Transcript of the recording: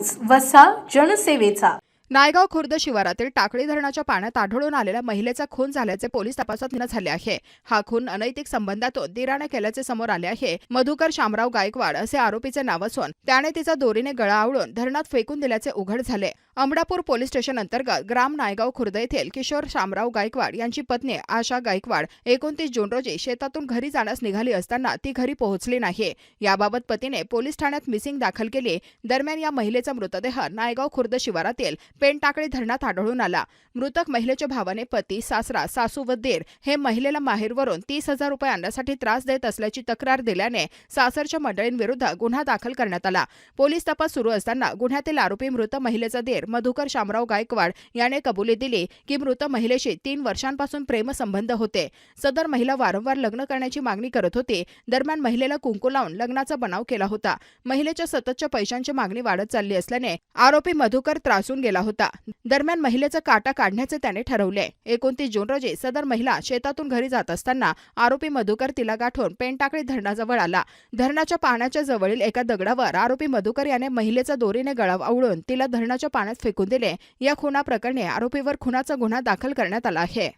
News वसा जनसेवेचा. नायगाव खुर्द शिवारातील टाकळी धरणाच्या पाण्यात आढळून आलेल्या महिलेचा खून झाल्याचे पोलीस तपासात निघणं झाले आहे. हा खून अनैतिक संबंधातून दिराने केल्याचे समोर आले आहे. मधुकर शामराव गायकवाड असे आरोपीचे नाव असून त्याने तिचा दोरीने गळा आवळून धरणात फेकून दिल्याचे उघड झाले. अमडापूर पोलीस स्टेशन अंतर्गत ग्राम नायगाव खुर्द येथील किशोर शामराव गायकवाड यांची पत्नी आशा गायकवाड एकोणतीस जून रोजी शेतातून घरी जाण्यास निघाली असताना ती घरी पोहोचली नाही. याबाबत पतीने पोलीस ठाण्यात मिसिंग दाखल केली. दरम्यान या महिलेचा मृतदेह नायगाव खुर्द शिवारातील पेनटाकळी धरणात आढळून आला. मृतक महिलेच्या भावाने पती सासरा सासू व देर हे महिलेला माहेरवरून तीस हजार रुपये आणण्यासाठी त्रास देत असल्याची तक्रार दिल्याने सासरच्या मंडळींविरुद्ध गुन्हा दाखल करण्यात आला. पोलीस तपास सुरू असताना गुन्ह्यातील आरोपी मृत महिलेचा देर मधुकर शामराव गायकवाड याने कबुली दिली की मृत महिलेशी तीन वर्षांपासून प्रेमसंबंध होते. सदर महिला वारंवार लग्न करण्याची मागणी करत होती. दरम्यान महिलेला कुंकू लावून लग्नाचा बनाव केला होता. महिलेच्या सततच्या पैशांची मागणी वाढत चालली असल्याने आरोपी मधुकर त्रासून गेला होता. दरम्यान महिलेचा काटा काढण्याचे त्याने ठरवले. एकोणतीस जून रोजी सदर महिला शेतातून घरी जात असताना आरोपी मधुकर तिला गाठून पेनटाकळी धरणाजवळ आला. धरणाच्या पाण्याच्या जवळील एका दगडावर आरोपी मधुकर याने महिलेचा दोरीने गळाव आवळून तिला धरणाच्या पाण्यात फेकून दिले. या खुना प्रकरणी आरोपीवर खुनाचा गुन्हा दाखल करण्यात आला आहे.